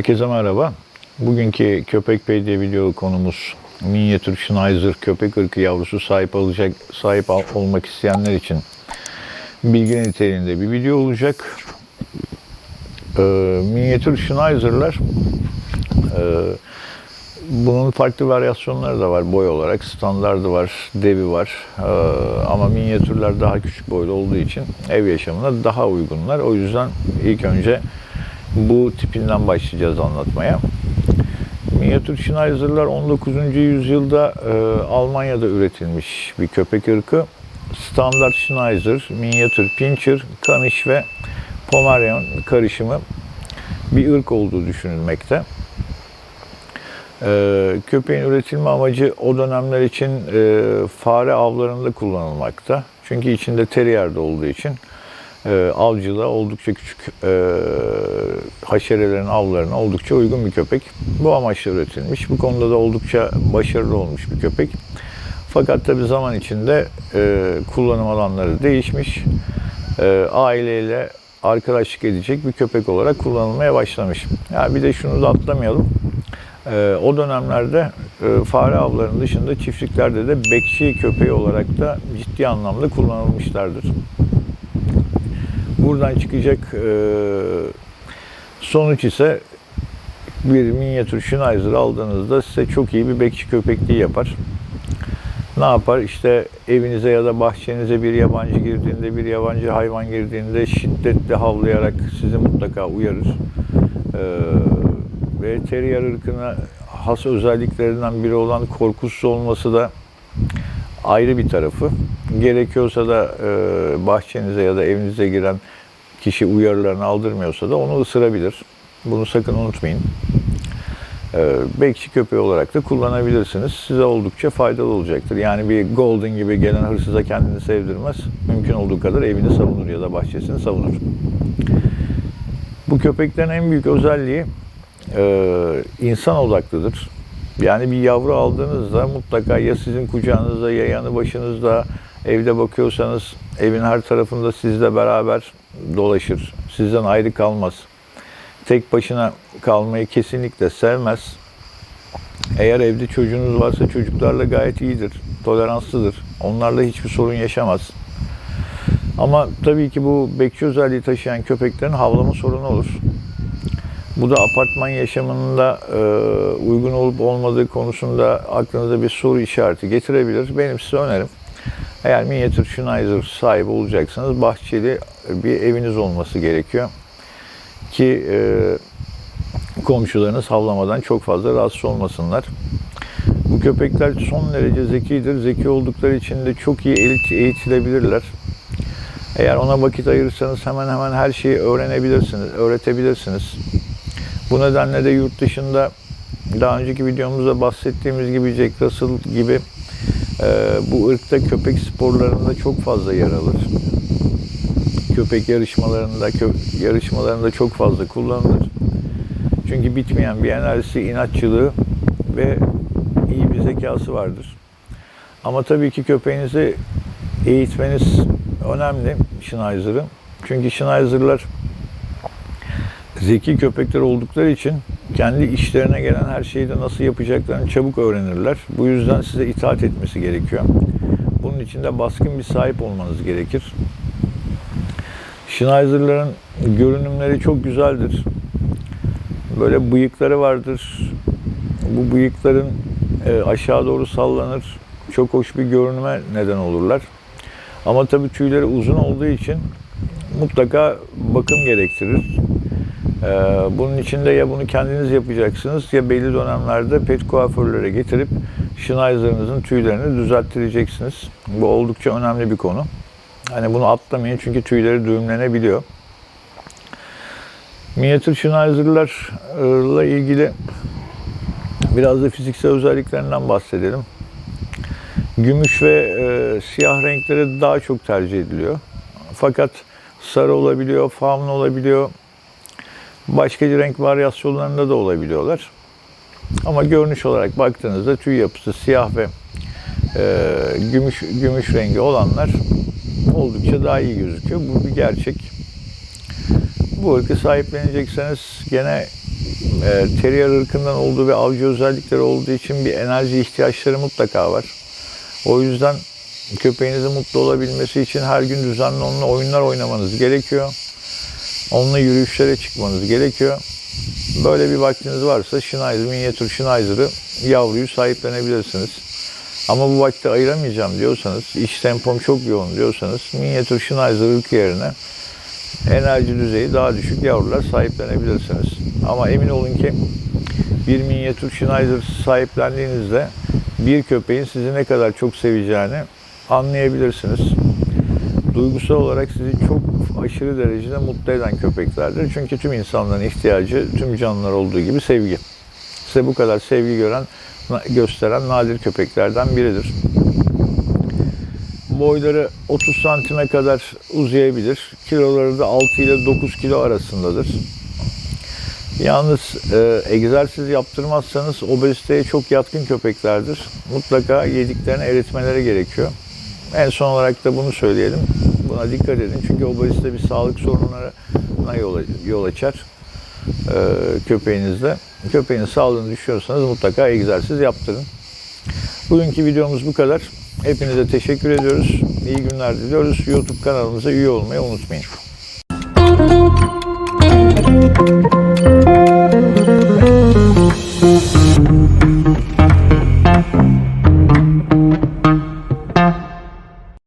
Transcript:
Herkese merhaba. Bugünkü Köpek Bey diye video konumuz minyatür Schneider köpek ırkı yavrusu sahip alacak sahip al- olmak isteyenler için bilgi niteliğinde bir video olacak. Ee, minyatür Schneider'lar e, bunun farklı varyasyonları da var boy olarak. Standardı var, devi var. Ee, ama minyatürler daha küçük boylu olduğu için ev yaşamına daha uygunlar. O yüzden ilk önce bu tipinden başlayacağız anlatmaya. Minyatür Schneider'lar 19. yüzyılda e, Almanya'da üretilmiş bir köpek ırkı. Standart Schneider, minyatür Pinscher, Kaniş ve Pomerian karışımı bir ırk olduğu düşünülmekte. Ee, köpeğin üretilme amacı o dönemler için e, fare avlarında kullanılmakta. Çünkü içinde terrier de olduğu için e, avcılığa oldukça küçük e, haşerelerin avlarına oldukça uygun bir köpek. Bu amaçla üretilmiş. Bu konuda da oldukça başarılı olmuş bir köpek. Fakat tabi zaman içinde e, kullanım alanları değişmiş. E, aileyle arkadaşlık edecek bir köpek olarak kullanılmaya başlamış. Ya bir de şunu da atlamayalım. Ee, o dönemlerde e, fare avlarının dışında çiftliklerde de bekçi köpeği olarak da ciddi anlamda kullanılmışlardır. Buradan çıkacak e, sonuç ise bir minyatür Schneider aldığınızda size çok iyi bir bekçi köpekliği yapar. Ne yapar? İşte evinize ya da bahçenize bir yabancı girdiğinde, bir yabancı hayvan girdiğinde şiddetle havlayarak sizi mutlaka uyarır. Ee, ve terrier ırkına has özelliklerinden biri olan korkusuz olması da ayrı bir tarafı. Gerekiyorsa da e, bahçenize ya da evinize giren kişi uyarılarını aldırmıyorsa da onu ısırabilir. Bunu sakın unutmayın. E, bekçi köpeği olarak da kullanabilirsiniz. Size oldukça faydalı olacaktır. Yani bir golden gibi gelen hırsıza kendini sevdirmez. Mümkün olduğu kadar evini savunur ya da bahçesini savunur. Bu köpeklerin en büyük özelliği e, insan odaklıdır. Yani bir yavru aldığınızda mutlaka ya sizin kucağınızda ya yanı başınızda evde bakıyorsanız evin her tarafında sizle beraber dolaşır. Sizden ayrı kalmaz. Tek başına kalmayı kesinlikle sevmez. Eğer evde çocuğunuz varsa çocuklarla gayet iyidir, toleranslıdır. Onlarla hiçbir sorun yaşamaz. Ama tabii ki bu bekçi özelliği taşıyan köpeklerin havlama sorunu olur. Bu da apartman yaşamında e, uygun olup olmadığı konusunda aklınıza bir soru işareti getirebilir. Benim size önerim eğer minyatür Schneider sahibi olacaksanız bahçeli bir eviniz olması gerekiyor. Ki e, komşularınız havlamadan çok fazla rahatsız olmasınlar. Bu köpekler son derece zekidir. Zeki oldukları için de çok iyi eğit- eğitilebilirler. Eğer ona vakit ayırırsanız hemen hemen her şeyi öğrenebilirsiniz, öğretebilirsiniz. Bu nedenle de yurt dışında daha önceki videomuzda bahsettiğimiz gibi Jack Russell gibi bu ırkta köpek sporlarında çok fazla yer alır. Köpek yarışmalarında kö- yarışmalarında çok fazla kullanılır. Çünkü bitmeyen bir enerjisi, inatçılığı ve iyi bir zekası vardır. Ama tabii ki köpeğinizi eğitmeniz önemli Schneider'ı. Çünkü Schneider'lar zeki köpekler oldukları için kendi işlerine gelen her şeyi de nasıl yapacaklarını çabuk öğrenirler. Bu yüzden size itaat etmesi gerekiyor. Bunun için de baskın bir sahip olmanız gerekir. Schneider'ların görünümleri çok güzeldir. Böyle bıyıkları vardır. Bu bıyıkların e, aşağı doğru sallanır. Çok hoş bir görünüme neden olurlar. Ama tabii tüyleri uzun olduğu için mutlaka bakım gerektirir. Ee, bunun için de ya bunu kendiniz yapacaksınız ya belli dönemlerde pet kuaförlere getirip Schneider'ınızın tüylerini düzelttireceksiniz. Bu oldukça önemli bir konu. Hani bunu atlamayın çünkü tüyleri düğümlenebiliyor. Minyatür Schneider'larla ilgili biraz da fiziksel özelliklerinden bahsedelim. Gümüş ve e, siyah renkleri daha çok tercih ediliyor. Fakat sarı olabiliyor, fawn olabiliyor, başka renk varyasyonlarında da olabiliyorlar. Ama görünüş olarak baktığınızda tüy yapısı siyah ve e, gümüş gümüş rengi olanlar oldukça daha iyi gözüküyor. Bu bir gerçek. Bu ırkı sahiplenecekseniz gene e, terrier ırkından olduğu ve avcı özellikleri olduğu için bir enerji ihtiyaçları mutlaka var. O yüzden köpeğinizin mutlu olabilmesi için her gün düzenli onunla oyunlar oynamanız gerekiyor. Onunla yürüyüşlere çıkmanız gerekiyor. Böyle bir vaktiniz varsa Schneider, minyatür Schneider'ı yavruyu sahiplenebilirsiniz. Ama bu vakti ayıramayacağım diyorsanız, iş tempom çok yoğun diyorsanız minyatür Schneider ırkı yerine enerji düzeyi daha düşük yavrular sahiplenebilirsiniz. Ama emin olun ki bir minyatür Schneider sahiplendiğinizde bir köpeğin sizi ne kadar çok seveceğini anlayabilirsiniz. Duygusal olarak sizi çok aşırı derecede mutlu eden köpeklerdir. Çünkü tüm insanların ihtiyacı, tüm canlılar olduğu gibi sevgi. Size bu kadar sevgi gören, gösteren nadir köpeklerden biridir. Boyları 30 santime kadar uzayabilir. Kiloları da 6 ile 9 kilo arasındadır. Yalnız e, egzersiz yaptırmazsanız obeziteye çok yatkın köpeklerdir. Mutlaka yediklerini eritmeleri gerekiyor. En son olarak da bunu söyleyelim. Buna dikkat edin. Çünkü obezite bir sağlık sorunlarına yol, yol açar e, köpeğinizde. Köpeğin sağlığını düşüyorsanız mutlaka egzersiz yaptırın. Bugünkü videomuz bu kadar. Hepinize teşekkür ediyoruz. İyi günler diliyoruz. YouTube kanalımıza üye olmayı unutmayın.